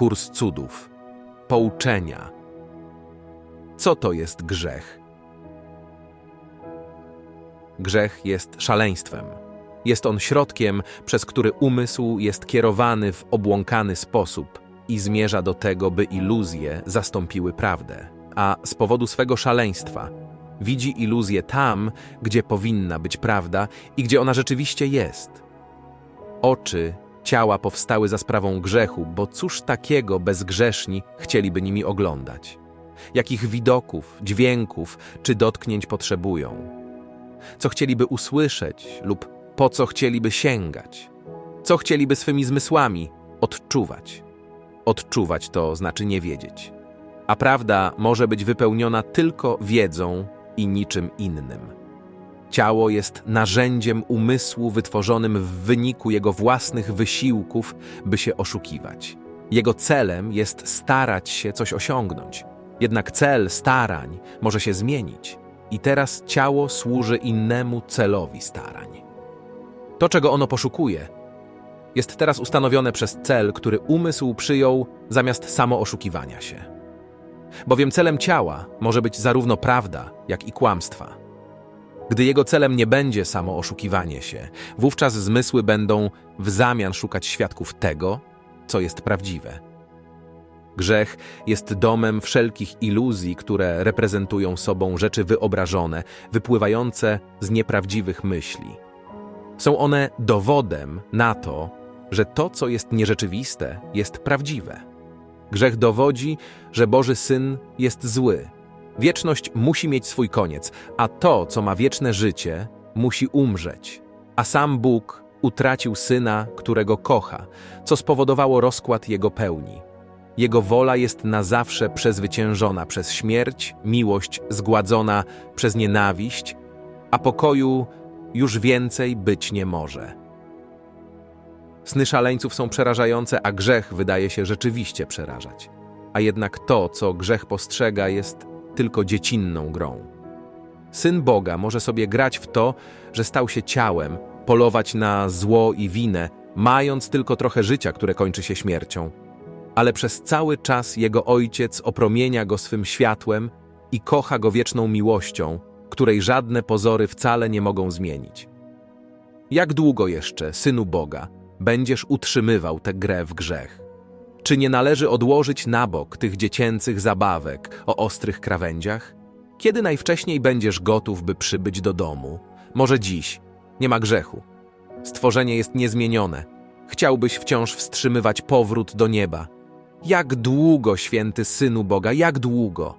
kurs cudów, pouczenia. Co to jest grzech? Grzech jest szaleństwem. Jest on środkiem, przez który umysł jest kierowany w obłąkany sposób i zmierza do tego, by iluzje zastąpiły prawdę. A z powodu swego szaleństwa widzi iluzję tam, gdzie powinna być prawda i gdzie ona rzeczywiście jest. Oczy ciała powstały za sprawą grzechu, bo cóż takiego bezgrzeszni chcieliby nimi oglądać? Jakich widoków, dźwięków czy dotknięć potrzebują? Co chcieliby usłyszeć lub po co chcieliby sięgać? Co chcieliby swymi zmysłami odczuwać? Odczuwać to znaczy nie wiedzieć. A prawda może być wypełniona tylko wiedzą i niczym innym. Ciało jest narzędziem umysłu wytworzonym w wyniku jego własnych wysiłków, by się oszukiwać. Jego celem jest starać się coś osiągnąć. Jednak cel starań może się zmienić i teraz ciało służy innemu celowi starań. To, czego ono poszukuje, jest teraz ustanowione przez cel, który umysł przyjął zamiast samo oszukiwania się. Bowiem celem ciała może być zarówno prawda, jak i kłamstwa. Gdy jego celem nie będzie samo oszukiwanie się, wówczas zmysły będą w zamian szukać świadków tego, co jest prawdziwe. Grzech jest domem wszelkich iluzji, które reprezentują sobą rzeczy wyobrażone, wypływające z nieprawdziwych myśli. Są one dowodem na to, że to, co jest nierzeczywiste, jest prawdziwe. Grzech dowodzi, że Boży Syn jest zły. Wieczność musi mieć swój koniec, a to, co ma wieczne życie, musi umrzeć. A sam Bóg utracił Syna, którego kocha, co spowodowało rozkład Jego pełni. Jego wola jest na zawsze przezwyciężona przez śmierć, miłość zgładzona przez nienawiść, a pokoju już więcej być nie może. Sny szaleńców są przerażające, a grzech wydaje się rzeczywiście przerażać. A jednak to, co grzech postrzega, jest tylko dziecinną grą. Syn Boga może sobie grać w to, że stał się ciałem, polować na zło i winę, mając tylko trochę życia, które kończy się śmiercią. Ale przez cały czas jego ojciec opromienia go swym światłem i kocha go wieczną miłością, której żadne pozory wcale nie mogą zmienić. Jak długo jeszcze, synu Boga, będziesz utrzymywał tę grę w grzech? Czy nie należy odłożyć na bok tych dziecięcych zabawek o ostrych krawędziach? Kiedy najwcześniej będziesz gotów, by przybyć do domu? Może dziś? Nie ma grzechu. Stworzenie jest niezmienione. Chciałbyś wciąż wstrzymywać powrót do nieba. Jak długo, święty Synu Boga, jak długo?